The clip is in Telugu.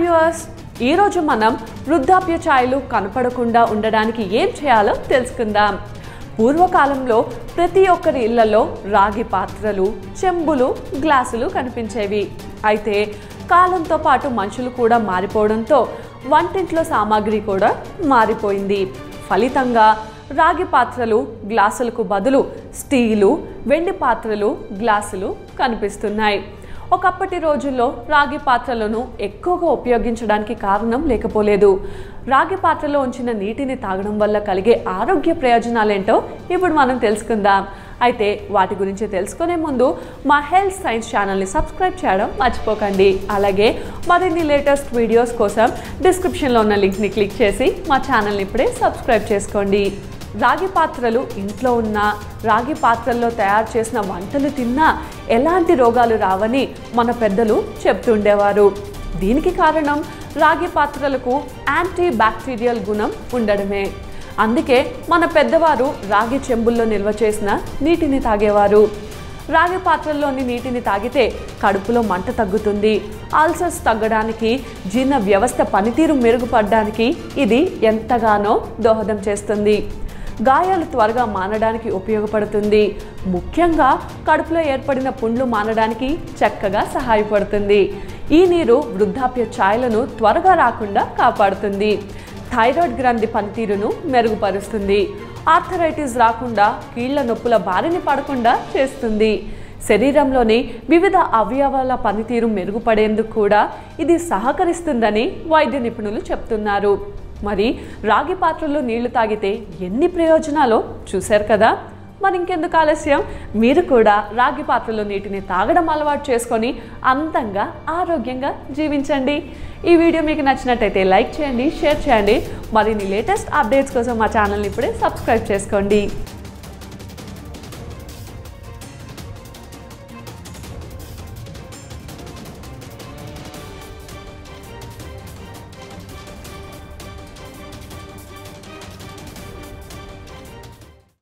వ్యూవర్స్ ఈరోజు మనం వృద్ధాప్య ఛాయలు కనపడకుండా ఉండడానికి ఏం చేయాలో తెలుసుకుందాం. పూర్వకాలంలో ప్రతి ఒక్కరి ఇళ్ళలో రాగి పాత్రలు చెంబులు గ్లాసులు కనిపించేవి. అయితే కాలంతో పాటు మనుషులు కూడా మారిపోవడంతో వంటింట్లో సామాగ్రి కూడా మారిపోయింది. ఫలితంగా రాగి పాత్రలు గ్లాసులకు బదులు స్టీలు వెండి పాత్రలు గ్లాసులు కనిపిస్తున్నాయి. ఒకప్పటి రోజుల్లో రాగి పాత్రలను ఎక్కువగా ఉపయోగించడానికి కారణం లేకపోలేదు. రాగి పాత్రలో ఉంచిన నీటిని తాగడం వల్ల కలిగే ఆరోగ్య ప్రయోజనాలేంటో ఇప్పుడు మనం తెలుసుకుందాం. అయితే వాటి గురించి తెలుసుకునే ముందు మా హెల్త్ సైన్స్ ఛానల్ని సబ్స్క్రైబ్ చేయడం మర్చిపోకండి. అలాగే మరిన్ని లేటెస్ట్ వీడియోస్ కోసం డిస్క్రిప్షన్లో ఉన్న లింక్ని క్లిక్ చేసి మా ఛానల్ని ఇప్పుడే సబ్స్క్రైబ్ చేసుకోండి. రాగి పాత్రలు ఇంట్లో ఉన్న రాగి పాత్రల్లో తయారు చేసిన వంటలు తిన్నా ఎలాంటి రోగాలు రావని మన పెద్దలు చెప్తుండేవారు. దీనికి కారణం రాగి పాత్రలకు యాంటీ బ్యాక్టీరియల్ గుణం ఉండడమే. అందుకే మన పెద్దవారు రాగి చెంబుల్లో నిల్వ చేసిన నీటిని తాగేవారు. రాగి పాత్రల్లోని నీటిని తాగితే కడుపులో మంట తగ్గుతుంది. ఆల్సర్స్ తగ్గడానికి జీర్ణ వ్యవస్థ పనితీరు మెరుగుపడడానికి ఇది ఎంతగానో దోహదం చేస్తుంది. గాయాలు త్వరగా మానడానికి ఉపయోగపడుతుంది. ముఖ్యంగా కడుపులో ఏర్పడిన పుండ్లు మానడానికి చక్కగా సహాయపడుతుంది. ఈ నీరు వృద్ధాప్య ఛాయలను త్వరగా రాకుండా కాపాడుతుంది. థైరాయిడ్ గ్రంథి పనితీరును మెరుగుపరుస్తుంది. ఆర్థరైటిస్ రాకుండా కీళ్ళ నొప్పుల బారిని పడకుండా చేస్తుంది. శరీరంలోని వివిధ అవయవాల పనితీరు మెరుగుపడేందుకు కూడా ఇది సహకరిస్తుందని వైద్య నిపుణులు చెప్తున్నారు. మరి రాగి పాత్రలో నీళ్ళు తాగితే ఎన్ని ప్రయోజనాలో చూశారు కదా? మరి ఇంకెందుకు ఆలస్యం? మీరు కూడా రాగి పాత్రలో నీటిని తాగడం అలవాటు చేసుకొని అందంగా ఆరోగ్యంగా జీవించండి. ఈ వీడియో మీకు నచ్చినట్టయితే లైక్ చేయండి షేర్ చేయండి. మరిన్ని లేటెస్ట్ అప్డేట్స్ కోసం మా ఛానల్ని ఇప్పుడే సబ్స్క్రైబ్ చేసుకోండి.